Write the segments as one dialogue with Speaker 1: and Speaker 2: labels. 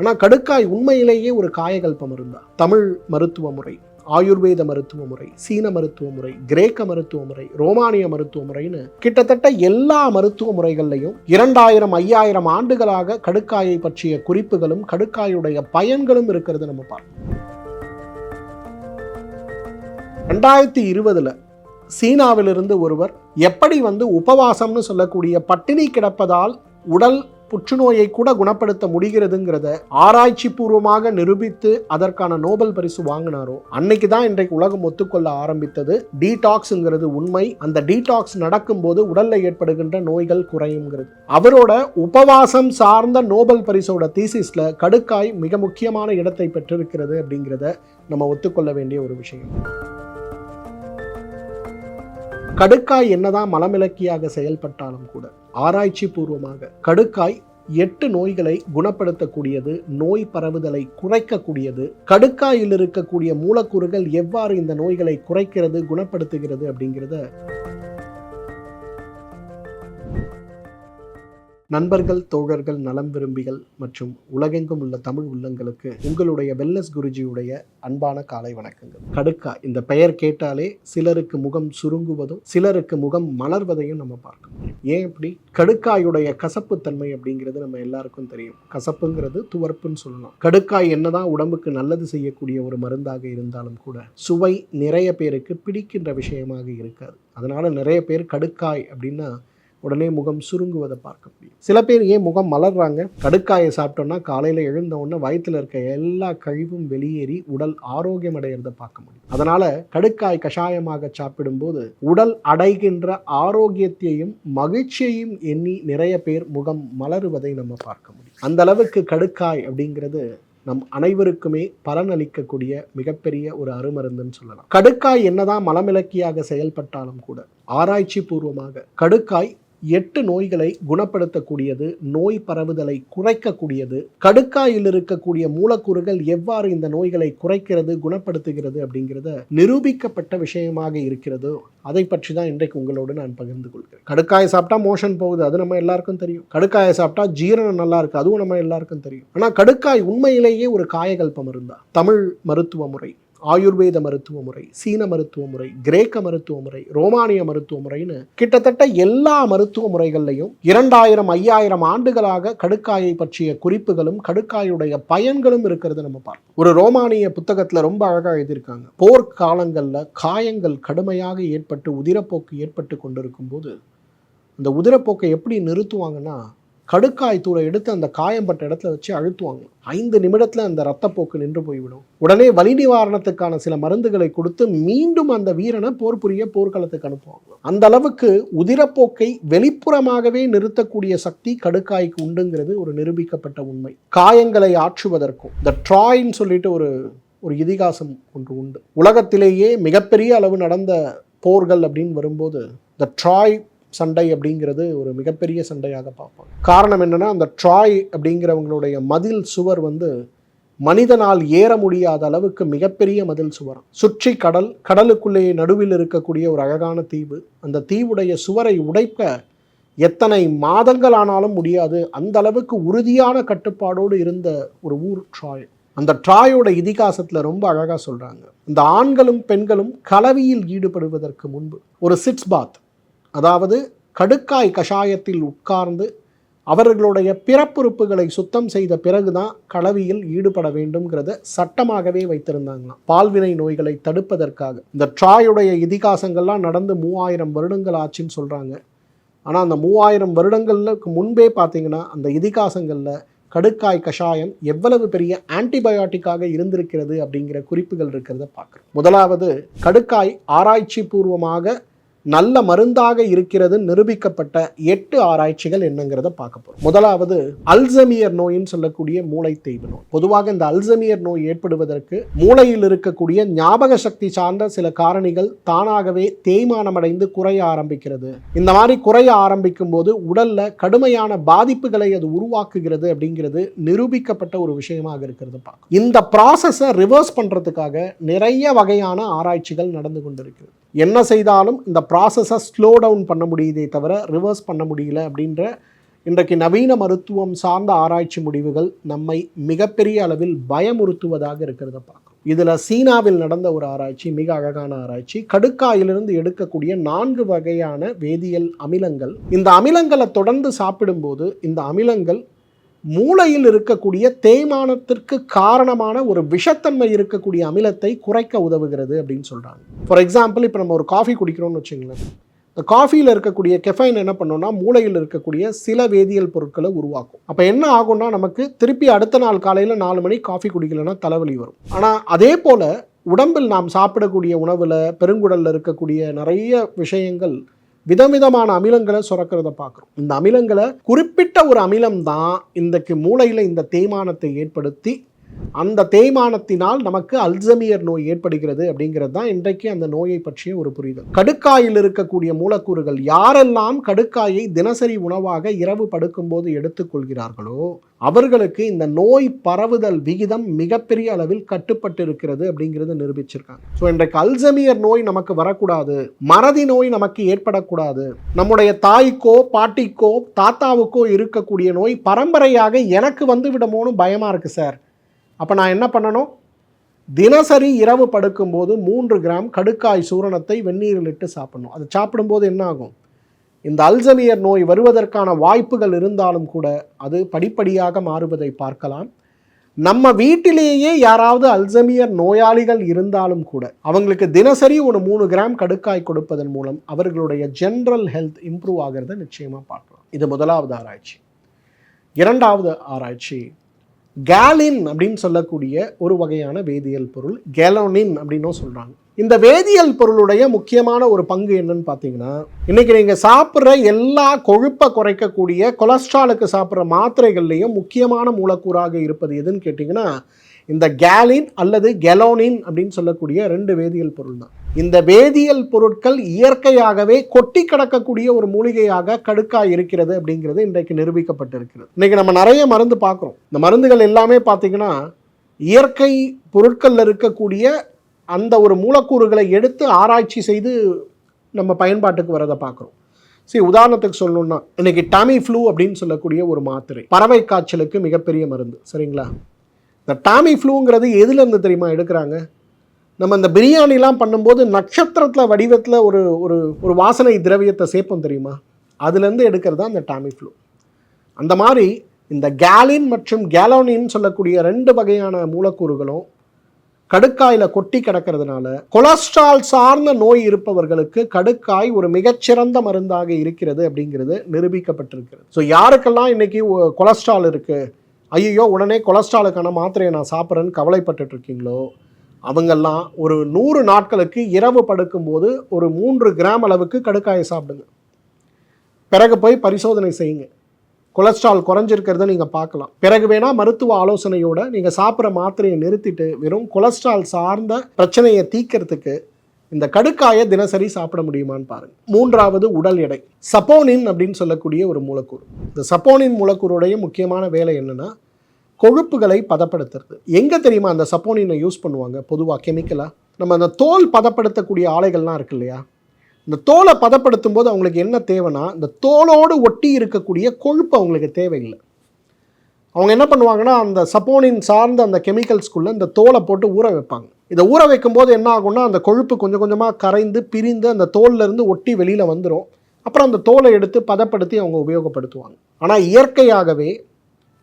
Speaker 1: ஆனால் கடுக்காய் உண்மையிலேயே ஒரு காயகல்ப மருந்தா தமிழ் மருத்துவ முறை ஆயுர்வேத மருத்துவ முறை சீன மருத்துவ முறை கிரேக்க மருத்துவ முறை ரோமானிய மருத்துவ முறைன்னு கிட்டத்தட்ட எல்லா மருத்துவ முறைகள்லையும் இரண்டாயிரம் ஐயாயிரம் ஆண்டுகளாக கடுக்காயை பற்றிய குறிப்புகளும் கடுக்காயுடைய பயன்களும் இருக்கிறது நம்ம பார்ப்போம். ரெண்டாயிரத்தி இருபதுல சீனாவிலிருந்து ஒருவர் எப்படி வந்து உபவாசம்னு சொல்லக்கூடிய பட்டினி கிடப்பதால் உடல் புற்றுநோயை கூட குணப்படுத்த முடிகிறதுங்கிறத ஆராய்ச்சி பூர்வமாக நிரூபித்து அதற்கான நோபல் பரிசு வாங்கினாரோ அன்னைக்கு தான் இன்றைக்கு உலகம் ஒத்துக்கொள்ள ஆரம்பித்தது. டீடாக்ஸுங்கிறது உண்மை. அந்த டீடாக்ஸ் நடக்கும்போது உடல்ல ஏற்படுகின்ற நோய்கள் குறையுங்கிறது அவரோட உபவாசம் சார்ந்த நோபல் பரிசோட தீசிஸ்ல கடுக்காய் மிக முக்கியமான இடத்தை பெற்றிருக்கிறது அப்படிங்கிறத நம்ம ஒத்துக்கொள்ள வேண்டிய ஒரு விஷயம். கடுக்காய் என்னதான் மலமிளக்கியாக செயல்பட்டாலும் கூட ஆராய்ச்சி பூர்வமாக கடுக்காய் எட்டு நோய்களை குணப்படுத்தக்கூடியது நோய் பரவுதலை குறைக்கக்கூடியது கடுக்காயில் இருக்கக்கூடிய மூலக்கூறுகள் எவ்வாறு இந்த நோய்களை குறைக்கிறது குணப்படுத்துகிறது அப்படிங்கிறத நண்பர்கள் தோழர்கள் நலம் விரும்பிகள் மற்றும் உலகெங்கும் உள்ள தமிழ் உள்ளங்களுக்கு உங்களுடைய வெல்லஸ் குருஜியுடைய அன்பான காலை வணக்கங்கள். கடுக்கா இந்த பெயர் கேட்டாலே சிலருக்கு முகம் சுருங்குவதும் சிலருக்கு முகம் மலர்வதையும் நம்ம பார்க்க முடியும் ஏன் இப்படி கடுக்காயுடைய கசப்புத்தன்மை அப்படிங்கிறது நம்ம எல்லாருக்கும் தெரியும். கசப்புங்கிறது துவர்ப்புன்னு சொல்லலாம். கடுக்காய் என்னதான் உடம்புக்கு நல்லது செய்யக்கூடிய ஒரு மருந்தாக இருந்தாலும் கூட சுவை நிறைய பேருக்கு பிடிக்கின்ற விஷயமாக இருக்காது. அதனால நிறைய பேர் கடுக்காய் அப்படின்னா உடனே முகம் சுருங்குவதை பார்க்க முடியும். சில பேர் ஏன் முகம் மலர்றாங்க? கடுக்காயை சாப்பிட்டோம்னா காலையில் எழுந்த உடனே வயிற்றில் இருக்க எல்லா கழிவும் வெளியேறி உடல் ஆரோக்கியம் அடையிறத பார்க்க முடியும். அதனால கடுக்காய் கஷாயமாக சாப்பிடும்போது உடல் அடைகின்ற ஆரோக்கியத்தையும் மகிழ்ச்சியையும் எண்ணி நிறைய பேர் முகம் மலருவதை நம்ம பார்க்க முடியும். அந்த அளவுக்கு கடுக்காய் அப்படிங்கிறது நம் அனைவருக்குமே பலனளிக்கக்கூடிய மிகப்பெரிய ஒரு அருமருந்துன்னு சொல்லலாம். கடுக்காய் என்னதான் மலமிளக்கியாக செயல்பட்டாலும் கூட ஆராய்ச்சி பூர்வமாக கடுக்காய் எட்டு நோய்களை குணப்படுத்தக்கூடியது நோய் பரவுதலை குறைக்கக்கூடியது கடுக்காயில் இருக்கக்கூடிய மூலக்கூறுகள் எவ்வாறு இந்த நோய்களை குறைக்கிறது குணப்படுத்துகிறது அப்படிங்கிறத நிரூபிக்கப்பட்ட விஷயமாக இருக்கிறதோ. அதை பற்றி தான் இன்றைக்கு உங்களோடு நான் பகிர்ந்து கொள்கிறேன். கடுக்காயை சாப்பிட்டா மோஷன் போகுது அது நம்ம எல்லாருக்கும் தெரியும். கடுக்காயை சாப்பிட்டா ஜீரணம் நல்லா இருக்கு அதுவும் நம்ம எல்லாருக்கும் தெரியும். ஆனால் கடுக்காய் உண்மையிலேயே ஒரு காயகல்ப மருந்தா தமிழ் மருத்துவ முறை ஆயுர்வேத மருத்துவ முறை சீன மருத்துவ முறை கிரேக்க மருத்துவ முறை ரோமானிய மருத்துவ முறைன்னு கிட்டத்தட்ட எல்லா மருத்துவ முறைகள்லையும் இரண்டாயிரம் ஐயாயிரம் ஆண்டுகளாக கடுக்காயை பற்றிய குறிப்புகளும் கடுக்காயுடைய பயன்களும் இருக்கிறது நம்ம பார்ப்போம். ஒரு ரோமானிய புத்தகத்துல ரொம்ப அழகா எழுதியிருக்காங்க. போர்க்காலங்கள்ல காயங்கள் கடுமையாக ஏற்பட்டு உதிரப்போக்கு ஏற்பட்டு கொண்டிருக்கும் போது அந்த உதிரப்போக்கை எப்படி நிறுத்துவாங்கன்னா கடுக்காய் தூளை எடுத்து அந்த காயம்பட்ட இடத்துல வச்சு அழுத்துவாங்க. ஐந்து நிமிடத்தில் அந்த ரத்தப்போக்கு நின்று போய்விடும். உடனே வலி நிவாரணத்துக்கான சில மருந்துகளை கொடுத்து மீண்டும் அந்த வீரனை போர் புரிய போர்க்களத்துக்கு அனுப்புவாங்க. அந்த அளவுக்கு உதிரப்போக்கை வெளிப்புறமாகவே நிறுத்தக்கூடிய சக்தி கடுக்காய்க்கு உண்டுங்கிறது ஒரு நிரூபிக்கப்பட்ட உண்மை. காயங்களை ஆற்றுவதற்கும் இந்த ட்ராய்ன்னு சொல்லிட்டு ஒரு ஒரு இதிகாசம் ஒன்று உண்டு. உலகத்திலேயே மிகப்பெரிய அளவு நடந்த போர்கள் அப்படின்னு வரும்போது இந்த ட்ராய் சண்டை அப்படிங்கிறது ஒரு மிகப்பெரிய சண்டையாக பார்ப்போம். காரணம் என்னென்னா அந்த ட்ராய் அப்படிங்கிறவங்களுடைய மதில் சுவர் வந்து மனிதனால் ஏற முடியாத அளவுக்கு மிகப்பெரிய மதில் சுவரம் சுற்றி கடல் கடலுக்குள்ளேயே நடுவில் இருக்கக்கூடிய ஒரு அழகான தீவு. அந்த தீவுடைய சுவரை உடைக்க எத்தனை மாதங்கள் ஆனாலும் முடியாது. அந்த அளவுக்கு உறுதியான கட்டுப்பாடோடு இருந்த ஒரு ஊர் ட்ராய். அந்த ட்ராயோட இதிகாசத்தில் ரொம்ப அழகாக சொல்கிறாங்க இந்த ஆண்களும் பெண்களும் கலவியில் ஈடுபடுவதற்கு முன்பு ஒரு சிட்ஸ் பாத். அதாவது கடுக்காய் கஷாயத்தில் உட்கார்ந்து அவர்களுடைய பிறப்புறுப்புகளை சுத்தம் செய்த பிறகுதான் கலவியில் ஈடுபட வேண்டும்ங்கிறத சட்டமாகவே வைத்திருந்தாங்களாம். பால்வினை நோய்களை தடுப்பதற்காக. இந்த ட்ராயுடைய இதிகாசங்கள்லாம் நடந்து மூவாயிரம் வருடங்கள் ஆச்சுன்னு சொல்கிறாங்க ஆனால் அந்த மூவாயிரம் வருடங்களுக்கு முன்பே பார்த்தீங்கன்னா அந்த இதிகாசங்களில் கடுக்காய் கஷாயம் எவ்வளவு பெரிய ஆன்டிபயோட்டிக்காக இருந்திருக்கிறது அப்படிங்கிற குறிப்புகள் இருக்கிறத பார்க்குறோம். முதலாவது கடுக்காய் ஆராய்ச்சி பூர்வமாக நல்ல மருந்தாக இருக்கிறது நிரூபிக்கப்பட்ட எட்டு ஆராய்ச்சிகள் என்னங்கிறத பார்க்க போறோம். முதலாவது அல்சமியர் நோயின்னு சொல்லக்கூடிய மூளை தேய்வு நோய். பொதுவாக இந்த அல்சமியர் நோய் ஏற்படுவதற்கு மூளையில் இருக்கக்கூடிய ஞாபக சக்தி சார்ந்த சில காரணிகள் தானாகவே தேய்மானமடைந்து குறைய ஆரம்பிக்கிறது. இந்த மாதிரி குறைய ஆரம்பிக்கும் போது உடல்ல கடுமையான பாதிப்புகளை அது உருவாக்குகிறது அப்படிங்கிறது நிரூபிக்கப்பட்ட ஒரு விஷயமாக இருக்கிறது பார்க்கும் இந்த ப்ராசஸை ரிவர்ஸ் பண்றதுக்காக நிறைய வகையான ஆராய்ச்சிகள் நடந்து கொண்டிருக்கிறது. என்ன செய்தாலும் இந்த ப்ராசஸை ஸ்லோ டவுன் பண்ண முடியுதே தவிர ரிவர்ஸ் பண்ண முடியல அப்படின்ற இன்றைக்கு நவீன மருத்துவம் சார்ந்த ஆராய்ச்சி முடிவுகள் நம்மை மிகப்பெரிய அளவில் பயமுறுத்துவதாக இருக்கிறத பார்க்கும் இதில் சீனாவில் நடந்த ஒரு ஆராய்ச்சி மிக அழகான ஆராய்ச்சி. கடுக்காயிலிருந்து எடுக்கக்கூடிய நான்கு வகையான வேதியியல் அமிலங்கள். இந்த அமிலங்களை தொடர்ந்து சாப்பிடும்போது இந்த அமிலங்கள் மூளையில் இருக்கக்கூடிய தேய்மானத்திற்கு காரணமான ஒரு விஷத்தன்மை இருக்கக்கூடிய அமிலத்தை குறைக்க உதவுகிறது அப்படின்னு சொல்கிறாங்க ஃபார் எக்ஸாம்பிள் இப்போ நம்ம ஒரு காஃபி குடிக்கிறோம்னு வச்சுங்களேன். இந்த காஃபியில் இருக்கக்கூடிய கெஃபைன் என்ன பண்ணோம்னா மூளையில் இருக்கக்கூடிய சில வேதியியல் பொருட்களை உருவாக்கும். அப்போ என்ன ஆகும்னா நமக்கு திருப்பி அடுத்த நாள் காலையில் நாலு மணி காஃபி குடிக்கலைன்னா தலைவலி வரும். ஆனால் அதே போல் உடம்பில் நாம் சாப்பிடக்கூடிய உணவில் பெருங்குடலில் இருக்கக்கூடிய நிறைய விஷயங்கள் விதவிதமான அமிலங்களை சுரக்கிறத பார்க்குறோம். இந்த அமிலங்களை குறிப்பிட்ட ஒரு அமிலம் தான் இன்றைக்கு மூளையில் இந்த தேய்மானத்தை ஏற்படுத்தி அந்த தேய்மானத்தினால் நமக்கு அல்சமியர் நோய் ஏற்படுகிறது அப்படிங்கிறது தான் இன்றைக்கு அந்த நோயை பற்றிய ஒரு புரிதல். கடுக்காயில் இருக்கக்கூடிய மூலக்கூறுகள் யாரெல்லாம் கடுக்காயை தினசரி உணவாக இரவு படுக்கும்போது எடுத்துக்கொள்கிறார்களோ அவர்களுக்கு இந்த நோய் பரவுதல் விகிதம் மிகப்பெரிய அளவில் கட்டுப்பட்டு இருக்கிறது அப்படிங்கிறத நிரூபிச்சிருக்காங்க. ஸோ இன்றைக்கு அல்சமியர் நோய் நமக்கு வரக்கூடாது மறதி நோய் நமக்கு ஏற்படக்கூடாது நம்முடைய தாய்க்கோ பாட்டிக்கோ தாத்தாவுக்கோ இருக்கக்கூடிய நோய் பரம்பரையாக எனக்கு வந்து விடுமோன்னு பயமாக இருக்குது சார். அப்போ நான் என்ன பண்ணணும்? தினசரி இரவு படுக்கும்போது மூன்று கிராம் கடுக்காய் சூரணத்தை வெந்நீரில் இட்டு சாப்பிடணும். அது சாப்பிடும்போது என்ன ஆகும்? இந்த அல்சமியர் நோய் வருவதற்கான வாய்ப்புகள் இருந்தாலும் கூட அது படிப்படியாக மாறுவதை பார்க்கலாம். நம்ம வீட்டிலேயே யாராவது அல்சமியர் நோயாளிகள் இருந்தாலும் கூட அவங்களுக்கு தினசரி ஒரு மூணு கிராம் கடுக்காய் கொடுப்பதன் மூலம் அவர்களுடைய ஜென்ரல் ஹெல்த் இம்ப்ரூவ் ஆகிறத நிச்சயமாக பார்க்கலாம். இது முதலாவது ஆராய்ச்சி. இரண்டாவது ஆராய்ச்சி கேலின் அப்படின்னு சொல்லக்கூடிய ஒரு வகையான வேதியியல் பொருள் கேலோனின் அப்படின்னும் சொல்கிறாங்க இந்த வேதியியல் பொருளுடைய முக்கியமான ஒரு பங்கு என்னன்னு பார்த்தீங்கன்னா இன்றைக்கி நீங்கள் சாப்பிட்ற எல்லா கொழுப்பை குறைக்கக்கூடிய கொலஸ்ட்ராலுக்கு சாப்பிட்ற மாத்திரைகள்லையும் முக்கியமான மூலக்கூறாக இருப்பது எதுன்னு கேட்டிங்கன்னா இந்த கேலின் அல்லது கெலோனின் அப்படின்னு சொல்லக்கூடிய ரெண்டு வேதியியல் பொருள் தான் இந்த வேதியியல் பொருட்கள் இயற்கையாகவே கொட்டி கிடக்கக்கூடிய ஒரு மூலிகையாக கடுக்காய் இருக்கிறது அப்படிங்கிறது இன்றைக்கு நிரூபிக்கப்பட்டிருக்கிறது. இன்றைக்கி நம்ம நிறைய மருந்து பார்க்குறோம். இந்த மருந்துகள் எல்லாமே பார்த்தீங்கன்னா இயற்கை பொருட்களில் இருக்கக்கூடிய அந்த ஒரு மூலக்கூறுகளை எடுத்து ஆராய்ச்சி செய்து நம்ம பயன்பாட்டுக்கு வரதை பார்க்குறோம். சரி உதாரணத்துக்கு சொல்லணும்னா இன்னைக்கு டாமி ஃப்ளூ அப்படின்னு சொல்லக்கூடிய ஒரு மாத்திரை பறவை காய்ச்சலுக்கு மிகப்பெரிய மருந்து. சரிங்களா? இந்த டாமி ஃப்ளூங்கிறது எதுலேருந்து தெரியுமா எடுக்கிறாங்க? நம்ம இந்த பிரியாணிலாம் பண்ணும்போது நட்சத்திரத்தில் வடிவத்தில் ஒரு ஒரு ஒரு வாசனை திரவியத்தை சேர்ப்போம் தெரியுமா? அதுலேருந்து எடுக்கிறது தான் இந்த டாமிஃப்ளூ அந்த மாதிரி இந்த கேலின் மற்றும் கேலோனின் சொல்லக்கூடிய ரெண்டு வகையான மூலக்கூறுகளும் கடுக்காயில் கொட்டி கிடக்கிறதுனால கொலஸ்ட்ரால் சார்ந்த நோய் இருப்பவர்களுக்கு கடுக்காய் ஒரு மிகச்சிறந்த மருந்தாக இருக்கிறது அப்படிங்கிறது நிரூபிக்கப்பட்டிருக்கிறது. ஸோ யாருக்கெல்லாம் இன்றைக்கி கொலஸ்ட்ரால் இருக்குது ஐயோ உடனே கொலஸ்ட்ராலுக்கான மாத்திரையை நான் சாப்பிட்றேன்னு கவலைப்பட்டுட்டு இருக்கீங்களோ? அவங்கெல்லாம் ஒரு நூறு நாட்களுக்கு இரவு படுக்கும்போது ஒரு மூன்று கிராம் அளவுக்கு கடுக்காயை சாப்பிடுங்க. பிறகு போய் பரிசோதனை செய்யுங்க. கொலஸ்ட்ரால் குறைஞ்சிருக்கிறத நீங்கள் பார்க்கலாம். பிறகு வேணால் மருத்துவ ஆலோசனையோட நீங்கள் சாப்பிட்ற மாத்திரையை நிறுத்திட்டு வெறும் கொலஸ்ட்ரால் சார்ந்த பிரச்சனையை தீக்கிறதுக்கு இந்த கடுக்காயை தினசரி சாப்பிட முடியுமான்னு பாருங்கள் மூன்றாவது உடல் எடை. சப்போனின் அப்படின்னு சொல்லக்கூடிய ஒரு மூலக்கூறு. இந்த சப்போனின் மூலக்கூறுடைய முக்கியமான வேலை என்னென்னா கொழுப்புகளை பதப்படுத்துறது. எங்கே தெரியுமா அந்த சப்போனினை யூஸ் பண்ணுவாங்க? பொதுவாக கெமிக்கலாக நம்ம அந்த தோல் பதப்படுத்தக்கூடிய ஆலைகள்லாம் இருக்கு இல்லையா? இந்த தோலை பதப்படுத்தும் போது அவங்களுக்கு என்ன தேவைன்னா இந்த தோலோடு ஒட்டி இருக்கக்கூடிய கொழுப்பு அவங்களுக்கு தேவையில்லை. அவங்க என்ன பண்ணுவாங்கன்னா அந்த சப்போனின் சார்ந்த அந்த கெமிக்கல்ஸ்குள்ளே இந்த தோலை போட்டு ஊற வைப்பாங்க. இதை ஊற வைக்கும்போது என்ன ஆகும்னா அந்த கொழுப்பு கொஞ்சம் கொஞ்சமாக கரைந்து பிரிந்து அந்த தோல்லேருந்து ஒட்டி வெளியில் வந்துடும் அப்புறம் அந்த தோலை எடுத்து பதப்படுத்தி அவங்க உபயோகப்படுத்துவாங்க. ஆனால் இயற்கையாகவே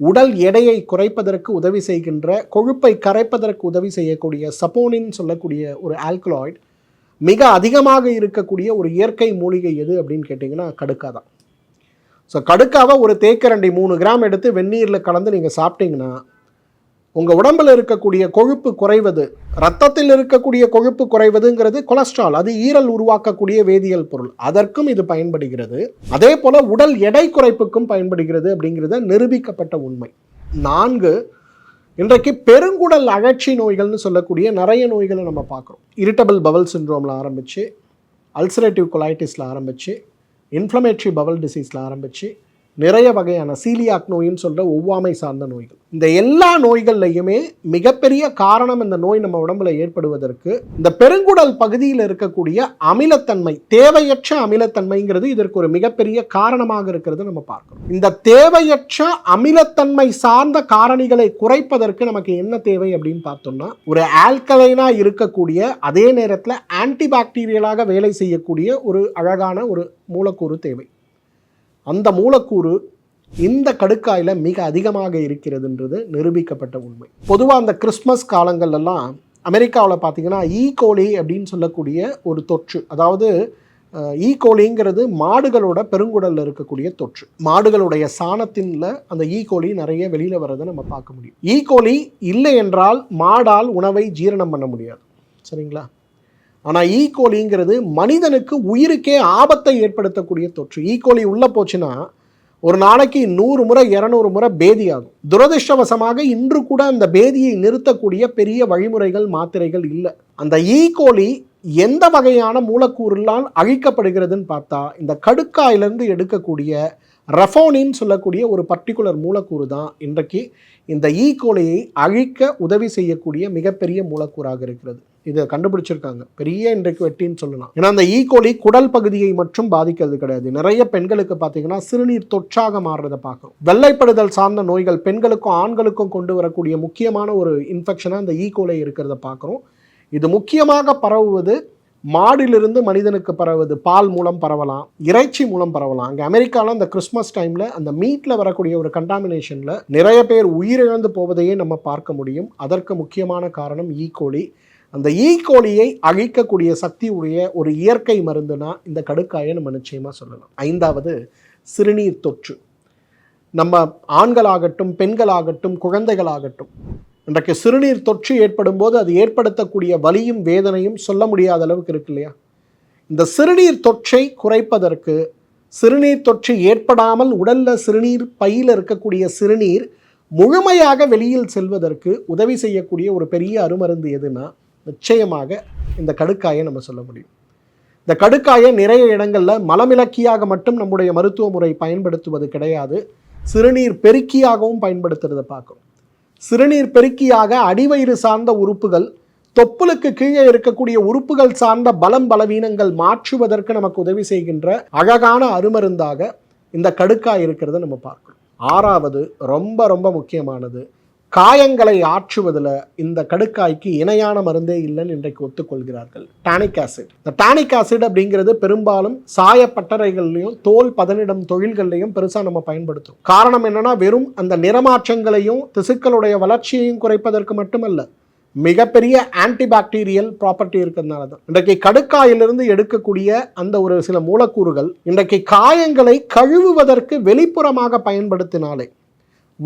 Speaker 1: உடல் எடையை குறைப்பதற்கு உதவி செய்கின்ற கொழுப்பை கரைப்பதற்கு உதவி செய்யக்கூடிய சப்போனின் சொல்லக்கூடிய ஒரு ஆல்கலாய்டு மிக அதிகமாக இருக்கக்கூடிய ஒரு இயற்கை மூலிகை எது அப்படின்னு கேட்டிங்கன்னா கடுக்கா தான் ஸோ கடுக்காவை ஒரு தேக்கரண்டி மூணு கிராம் எடுத்து வெந்நீரில் கலந்து நீங்கள் சாப்பிட்டீங்கன்னா உங்கள் உடம்பில் இருக்கக்கூடிய கொழுப்பு குறைவது ரத்தத்தில் இருக்கக்கூடிய கொழுப்பு குறைவதுங்கிறது கொலஸ்ட்ரால். அது ஈரல் உருவாக்கக்கூடிய வேதியியல் பொருள். அதற்கும் இது பயன்படுகிறது. அதே போல் உடல் எடை குறைப்புக்கும் பயன்படுகிறது அப்படிங்கிறத நிரூபிக்கப்பட்ட உண்மை. நான்கு இன்றைக்கு பெருங்குடல் அழற்சி நோய்கள்னு சொல்லக்கூடிய நிறைய நோய்களை நம்ம பார்க்குறோம். இரிட்டபிள் பவல் சின்ரோமில் ஆரம்பித்து அல்சரேட்டிவ் கொலைட்டிஸில் ஆரம்பித்து இன்ஃப்ளமேட்ரி பவல் டிசீஸில் ஆரம்பித்து நிறைய வகையான சீலியாக் நோயின்னு சொல்கிற ஒவ்வாமை சார்ந்த நோய்கள். இந்த எல்லா நோய்கள்லையுமே மிகப்பெரிய காரணம் இந்த நோய் நம்ம உடம்புல ஏற்படுவதற்கு இந்த பெருங்குடல் பகுதியில் இருக்கக்கூடிய அமிலத்தன்மை தேவையற்ற அமிலத்தன்மைங்கிறது இதற்கு ஒரு மிகப்பெரிய காரணமாக இருக்கிறது நம்ம பார்க்கிறோம். இந்த தேவையற்ற அமிலத்தன்மை சார்ந்த காரணிகளை குறைப்பதற்கு நமக்கு என்ன தேவை அப்படின்னு பார்த்தோம்னா ஒரு ஆல்கலைனாக இருக்கக்கூடிய அதே நேரத்தில் ஆன்டிபாக்டீரியலாக வேலை செய்யக்கூடிய ஒரு அழகான ஒரு மூலக்கூறு தேவை. அந்த மூலக்கூறு இந்த கடுக்காயில் மிக அதிகமாக இருக்கிறதுன்றது நிரூபிக்கப்பட்ட உண்மை. பொதுவாக அந்த கிறிஸ்மஸ் காலங்கள்லாம் அமெரிக்காவில் பார்த்தீங்கன்னா ஈ கோலி அப்படின்னு சொல்லக்கூடிய ஒரு தொற்று அதாவது ஈ கோலிங்கிறது மாடுகளோட பெருங்குடலில் இருக்கக்கூடிய தொற்று. மாடுகளுடைய சாணத்தின்ல அந்த ஈ கோலி நிறைய வெளியில் வர்றதை நம்ம பார்க்க முடியும். ஈ கோலி இல்லை என்றால் மாடால் உணவை ஜீரணம் பண்ண முடியாது. சரிங்களா? ஆனால் ஈகோலிங்கிறது e. மனிதனுக்கு உயிருக்கே ஆபத்தை ஏற்படுத்தக்கூடிய தொற்று. E. ஈகோலி உள்ளே போச்சுன்னா ஒரு நாளைக்கு நூறு முறை இரநூறு முறை பேதி ஆகும். துரதிருஷ்டவசமாக இன்று கூட அந்த பேதியை நிறுத்தக்கூடிய பெரிய வழிமுறைகள் மாத்திரைகள் இல்லை. அந்த e. ஈகோலி எந்த வகையான மூலக்கூறுலாம் அழிக்கப்படுகிறதுன்னு பார்த்தா இந்த கடுக்காயிலிருந்து எடுக்கக்கூடிய ரஃபோனின்னு சொல்லக்கூடிய ஒரு பர்டிகுலர் மூலக்கூறு தான் இன்றைக்கு இந்த ஈகோலியை அழிக்க உதவி செய்யக்கூடிய மிகப்பெரிய மூலக்கூறாக இருக்கிறது. இதை கண்டுபிடிச்சிருக்காங்க. பெரிய இன்றைக்கு வெட்டின்னு சொல்லலாம். ஏன்னா அந்த e. ஈகோலி குடல் பகுதியை மட்டும் பாதிக்கிறது கிடையாது. நிறைய பெண்களுக்கு பார்த்தீங்கன்னா சிறுநீர் தொற்றாக மாறுறதை பார்க்குறோம். வெள்ளைப்படுதல் சார்ந்த நோய்கள் பெண்களுக்கும் ஆண்களுக்கும் கொண்டு வரக்கூடிய முக்கியமான ஒரு இன்ஃபெக்ஷனாக அந்த e. ஈகோலை இருக்கிறத பார்க்குறோம். இது முக்கியமாக பரவுவது மாடிலிருந்து மனிதனுக்கு பரவுது பால் மூலம் பரவலாம் இறைச்சி மூலம் பரவலாம். அங்கே அமெரிக்காவில் அந்த கிறிஸ்மஸ் டைமில் அந்த மீட்டில் வரக்கூடிய ஒரு கண்டாமினேஷனில் நிறைய பேர் உயிரிழந்து போவதையே நம்ம பார்க்க முடியும். அதற்கு முக்கியமான காரணம் e. ஈகோலி அந்த e ஈகோலியை அழிக்கக்கூடிய சக்தி உடைய ஒரு இயற்கை மருந்துனா இந்த கடுக்காயை நம்ம நிச்சயமாக சொல்லலாம். ஐந்தாவது சிறுநீர் தொற்று. நம்ம ஆண்களாகட்டும் பெண்களாகட்டும் குழந்தைகளாகட்டும் இன்றைக்கு சிறுநீர் தொற்று ஏற்படும் போது அது ஏற்படுத்தக்கூடிய வலியும் வேதனையும் சொல்ல முடியாத அளவுக்கு இருக்கு இல்லையா? இந்த சிறுநீர் தொற்றை குறைப்பதற்கு சிறுநீர் தொற்று ஏற்படாமல் உடலில் சிறுநீர் பையில் இருக்கக்கூடிய சிறுநீர் முழுமையாக வெளியில் செல்வதற்கு உதவி செய்யக்கூடிய ஒரு பெரிய அருமருந்து எதுனா நிச்சயமாக இந்த கடுக்காயை நம்ம சொல்ல முடியும். இந்த கடுக்காயை நிறைய இடங்களில் மலமிளக்கியாக மட்டும் நம்முடைய மருத்துவ முறை பயன்படுத்துவது கிடையாது. சிறுநீர் பெருக்கியாகவும் பயன்படுத்துறதை பார்க்குறோம். சிறுநீர் பெருக்கியாக அடிவயிறு சார்ந்த உறுப்புகள் தொப்புளுக்கு கீழே இருக்கக்கூடிய உறுப்புகள் சார்ந்த பலம் பலவீனங்கள் மாற்றுவதற்கு நமக்கு உதவி செய்கின்ற அழகான அருமருந்தாக இந்த கடுக்காய் இருக்கிறத நம்ம பார்க்கிறோம். ஆறாவது ரொம்ப ரொம்ப முக்கியமானது காயங்களை ஆற்றுவதில் இந்த கடுக்காய்க்கு இணையான மருந்தே இல்லைன்னு இன்றைக்கு ஒத்துக்கொள்கிறார்கள். Tannic acid. இந்த டானிக் ஆசிட் அப்படிங்கிறது பெரும்பாலும் சாயப்பட்டறைகள்லையும் தோல் பதனிடம் தொழில்கள்லையும் பெருசாக நம்ம பயன்படுத்தும் காரணம் என்னன்னா வெறும் அந்த நிறமாற்றங்களையும் திசுக்களுடைய வளர்ச்சியையும் குறைப்பதற்கு மட்டுமல்ல மிகப்பெரிய ஆன்டிபாக்டீரியல் ப்ராப்பர்ட்டி இருக்கிறதுனால தான். இன்றைக்கு கடுக்காயிலிருந்து எடுக்கக்கூடிய அந்த ஒரு சில மூலக்கூறுகள் இன்றைக்கு காயங்களை கழுவுவதற்கு வெளிப்புறமாக பயன்படுத்தினாலே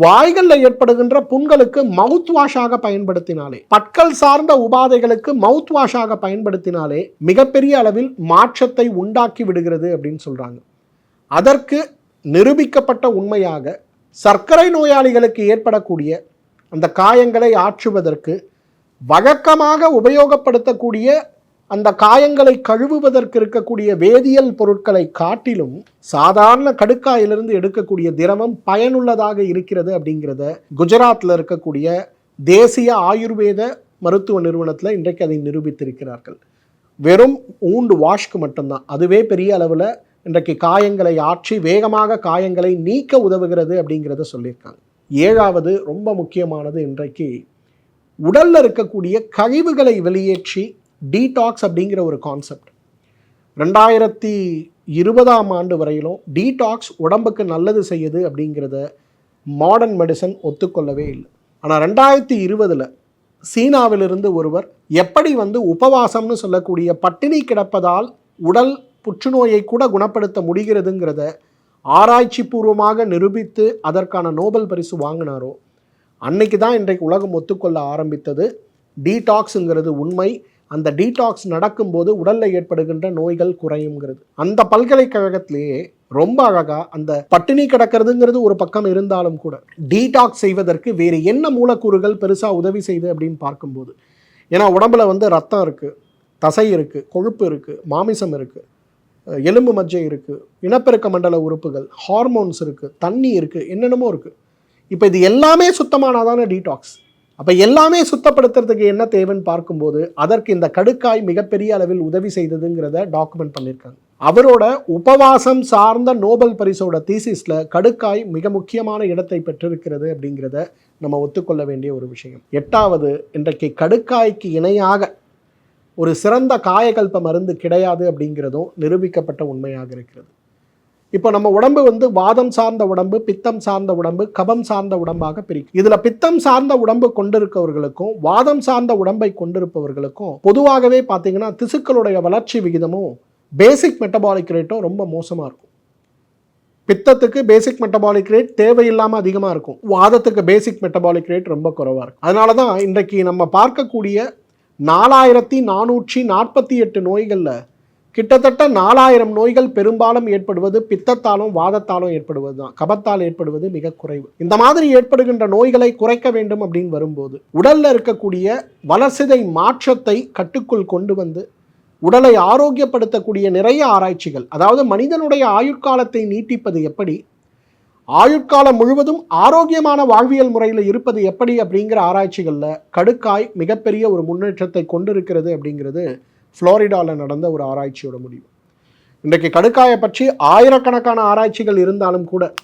Speaker 1: வாய்களில் ஏற்படுகின்ற புண்களுக்கு மவுத் வாஷாக பயன்படுத்தினாலே பற்கள் சார்ந்த உபாதைகளுக்கு மவுத் வாஷாக பயன்படுத்தினாலே மிகப்பெரிய அளவில் மாற்றத்தை உண்டாக்கி விடுகிறது அப்படின்னு சொல்றாங்க. அதற்கு நிரூபிக்கப்பட்ட உண்மையாக சர்க்கரை நோயாளிகளுக்கு ஏற்படக்கூடிய அந்த காயங்களை ஆற்றுவதற்கு வழக்கமாக உபயோகப்படுத்தக்கூடிய அந்த காயங்களை கழுவுவதற்கு இருக்கக்கூடிய வேதியியல் பொருட்களை காட்டிலும் சாதாரண கடுக்காயிலிருந்து எடுக்கக்கூடிய திரவம் பயனுள்ளதாக இருக்கிறது அப்படிங்கிறத குஜராத்தில் இருக்கக்கூடிய தேசிய ஆயுர்வேத மருத்துவ நிறுவனத்தில் இன்றைக்கு அதை நிரூபித்திருக்கிறார்கள். வெறும் ஊண்டு வாஷ்க்கு மட்டும்தான். அதுவே பெரிய அளவில் இன்றைக்கு காயங்களை ஆற்றி வேகமாக காயங்களை நீக்க உதவுகிறது அப்படிங்கிறத சொல்லியிருக்காங்க. ஏழாவது ரொம்ப முக்கியமானது இன்றைக்கு உடலில் இருக்கக்கூடிய கழிவுகளை வெளியேற்றி டீடாக்ஸ் அப்படிங்கிற ஒரு கான்செப்ட் ரெண்டாயிரத்தி இருபதாம் ஆண்டு வரையிலும் டீடாக்ஸ் உடம்புக்கு நல்லது செய்யுது அப்படிங்கிறத மாடர்ன் மெடிசன் ஒத்துக்கொள்ளவே இல்லை. ஆனால் ரெண்டாயிரத்தி இருபதில் சீனாவிலிருந்து ஒருவர் எப்படி வந்து உபவாசம்னு சொல்லக்கூடிய பட்டினி கிடப்பதால் உடல் புற்றுநோயை கூட குணப்படுத்த முடிகிறதுங்கிறத ஆராய்ச்சி பூர்வமாக நிரூபித்து அதற்கான நோபல் பரிசு வாங்கினாரோ அன்னைக்கு தான் இன்றைக்கு உலகம் ஒத்துக்கொள்ள ஆரம்பித்தது. டீடாக்ஸுங்கிறது உண்மை. அந்த டீடாக்ஸ் நடக்கும்போது உடலில் ஏற்படுகின்ற நோய்கள் குறையுங்கிறது அந்த பல்கலைக்கழகத்திலேயே ரொம்ப அழகா அந்த பட்டினி கிடக்கிறதுங்கிறது ஒரு பக்கம் இருந்தாலும் கூட டீடாக்ஸ் செய்வதற்கு வேறு என்ன மூலக்கூறுகள் பெருசாக உதவி செய்யுது அப்படின்னு பார்க்கும்போது ஏன்னா உடம்புல வந்து ரத்தம் இருக்குது தசை இருக்குது கொழுப்பு இருக்குது மாமிசம் இருக்குது எலும்பு மஜ்ஜை இருக்குது இனப்பெருக்க மண்டல உறுப்புகள் ஹார்மோன்ஸ் இருக்குது தண்ணி இருக்குது என்னென்னமோ இருக்குது இப்போ இது எல்லாமே சுத்தமானாதான டீடாக்ஸ் அப்போ எல்லாமே சுத்தப்படுத்துறதுக்கு என்ன தேவைன்னு பார்க்கும்போது அதற்கு இந்த கடுக்காய் மிகப்பெரிய அளவில் உதவி செய்ததுங்கிறத டாக்குமெண்ட் பண்ணியிருக்காங்க. அவரோட உபவாசம் சார்ந்த நோபல் பரிசோட தீசிஸில் கடுக்காய் மிக முக்கியமான இடத்தை பெற்றிருக்கிறது அப்படிங்கிறத நம்ம ஒத்துக்கொள்ள வேண்டிய ஒரு விஷயம். எட்டாவது இன்றைக்கு கடுக்காய்க்கு இணையாக ஒரு சிறந்த காயகல்ப மருந்து கிடையாது அப்படிங்கிறதும் நிரூபிக்கப்பட்ட உண்மையாக இருக்கிறது. இப்போ நம்ம உடம்பு வந்து வாதம் சார்ந்த உடம்பு பித்தம் சார்ந்த உடம்பு கபம் சார்ந்த உடம்பாக பிரிக்கும். இதுல பித்தம் சார்ந்த உடம்பு கொண்டிருக்கவர்களுக்கும் வாதம் சார்ந்த உடம்பை கொண்டிருப்பவர்களுக்கும் பொதுவாகவே பார்த்தீங்கன்னா திசுக்களுடைய வளர்ச்சி விகிதமும் பேசிக் மெட்டபாலிக் ரேட்டும் ரொம்ப மோசமாக இருக்கும். பித்தத்துக்கு பேசிக் மெட்டபாலிக் ரேட் தேவையில்லாமல் அதிகமாக இருக்கும். வாதத்துக்கு பேசிக் மெட்டபாலிக் ரேட் ரொம்ப குறைவாக இருக்கும். அதனால தான் இன்றைக்கு நம்ம பார்க்கக்கூடிய நாலாயிரத்தி நானூற்றி நாற்பத்தி எட்டு நோய்களில் கிட்டத்தட்ட நாலாயிரம் நோய்கள் பெரும்பாலும் ஏற்படுவது பித்தத்தாலும் வாதத்தாலும் ஏற்படுவது தான் கபத்தால் ஏற்படுவது மிக குறைவு. இந்த மாதிரி ஏற்படுகின்ற நோய்களை குறைக்க வேண்டும் அப்படின்னு வரும்போது உடல்ல இருக்கக்கூடிய வளர்சிதை மாற்றத்தை கட்டுக்குள் கொண்டு வந்து உடலை ஆரோக்கியப்படுத்தக்கூடிய நிறைய ஆராய்ச்சிகள் அதாவது மனிதனுடைய ஆயுட்காலத்தை நீட்டிப்பது எப்படி ஆயுட்காலம் முழுவதும் ஆரோக்கியமான வாழ்வியல் முறையில் இருப்பது எப்படி அப்படிங்கிற ஆராய்ச்சிகளில் கடுக்காய் மிகப்பெரிய ஒரு முன்னேற்றத்தை கொண்டிருக்கிறது அப்படிங்கிறது ஃப்ளோரிடாவில் நடந்த ஒரு ஆராய்ச்சியோட முடிவு. இன்றைக்கு கடுக்காயை பற்றி ஆயிரக்கணக்கான ஆராய்ச்சிகள் இருந்தாலும் கூட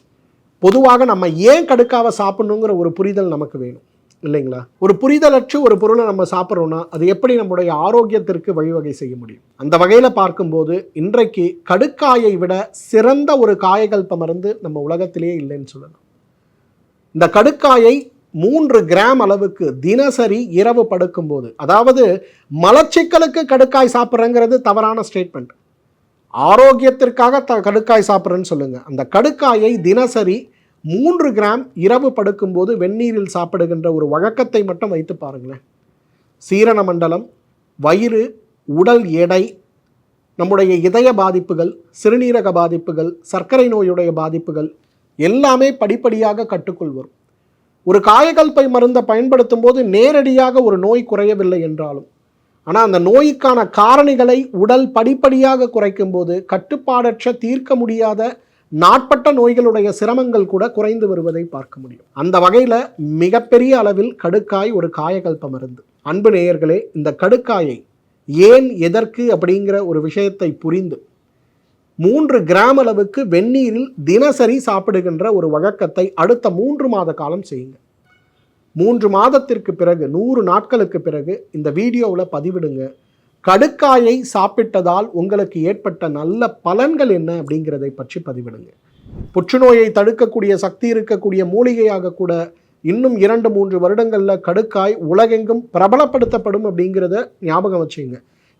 Speaker 1: பொதுவாக நம்ம ஏன் கடுக்காவை சாப்பிடணுங்கிற ஒரு புரிதல் நமக்கு வேணும். இல்லைங்களா? ஒரு புரிதலற்று ஒரு பொருளை நம்ம சாப்பிட்றோன்னா அது எப்படி நம்முடைய ஆரோக்கியத்திற்கு வழிவகை செய்ய முடியும்? அந்த வகையில் பார்க்கும்போது இன்றைக்கு கடுக்காயை விட சிறந்த ஒரு காயகல்ப மருந்து நம்ம உலகத்திலேயே இல்லைன்னு சொல்லலாம். இந்த கடுக்காயை மூன்று கிராம் அளவுக்கு தினசரி இரவு படுக்கும்போது அதாவது மலச்சிக்கலுக்கு கடுக்காய் சாப்பிட்றங்கிறது தவறான ஸ்டேட்மெண்ட் ஆரோக்கியத்திற்காக த கடுக்காய் சாப்பிட்றேன்னு சொல்லுங்க. அந்த கடுக்காயை தினசரி மூன்று கிராம் இரவு படுக்கும்போது வெந்நீரில் சாப்பிடுகின்ற ஒரு வழக்கத்தை மட்டும் வைத்து பாருங்களேன். சீரண மண்டலம் வயிறு உடல் எடை நம்முடைய இதய பாதிப்புகள் சிறுநீரக பாதிப்புகள் சர்க்கரை நோயுடைய பாதிப்புகள் எல்லாமே படிப்படியாக கட்டுக்குள் வரும். ஒரு காயகல்பை மருந்தை பயன்படுத்தும் போது நேரடியாக ஒரு நோய் குறையவில்லை என்றாலும். ஆனால் அந்த நோய்க்கான காரணிகளை உடல் படிப்படியாக குறைக்கும் போது கட்டுப்பாடற்ற தீர்க்க முடியாத நாட்பட்ட நோய்களுடைய சிரமங்கள் கூட குறைந்து வருவதை பார்க்க முடியும். அந்த வகையில் மிகப்பெரிய அளவில் கடுக்காய் ஒரு காயகல்ப மருந்து. அன்பு நேயர்களே இந்த கடுக்காயை ஏன் எதற்கு அப்படிங்கிற ஒரு விஷயத்தை புரிந்து மூன்று கிராம் அளவுக்கு வெந்நீரில் தினசரி சாப்பிடுகின்ற ஒரு வழக்கத்தை அடுத்த மூன்று மாத காலம் செய்யுங்க. மூன்று மாதத்திற்கு பிறகு நூறு நாட்களுக்கு பிறகு இந்த வீடியோவில் பதிவிடுங்க. கடுக்காயை சாப்பிட்டதால் உங்களுக்கு ஏற்பட்ட நல்ல பலன்கள் என்ன அப்படிங்கிறதை பற்றி பதிவிடுங்க. புற்றுநோயை தடுக்கக்கூடிய சக்தி இருக்கக்கூடிய மூலிகையாக கூட இன்னும் இரண்டு மூன்று வருடங்களில் கடுக்காய் உலகெங்கும் பிரபலப்படுத்தப்படும் அப்படிங்கிறத ஞாபகம் வச்சுங்க.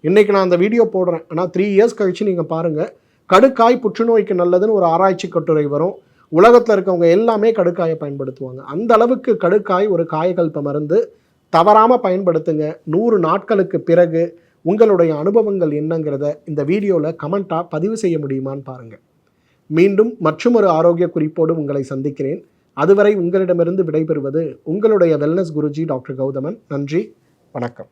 Speaker 1: இன்னைக்கு நான் அந்த வீடியோ போடுறேன். ஆனால் த்ரீ இயர்ஸ் கழிச்சு நீங்கள் பாருங்கள் கடுக்காய் புற்றுநோய்க்கு நல்லதுன்னு ஒரு ஆராய்ச்சி கட்டுரை வரும். உலகத்தில் இருக்கவங்க எல்லாமே கடுக்காயை பயன்படுத்துவாங்க. அந்த அளவுக்கு கடுக்காய் ஒரு காயகல்ப மருந்து தவறாமல் பயன்படுத்துங்க. நூறு நாட்களுக்கு பிறகு உங்களுடைய அனுபவங்கள் என்னங்கிறத இந்த வீடியோவில் கமெண்ட்டாக பதிவு செய்ய முடியுமான்னு பாருங்கள் மீண்டும் மற்றொரு ஆரோக்கிய குறிப்போடு உங்களை சந்திக்கிறேன். அதுவரை உங்களிடமிருந்து விடைபெறுவது உங்களுடைய வெல்னஸ் குருஜி டாக்டர் கௌதமன். நன்றி வணக்கம்.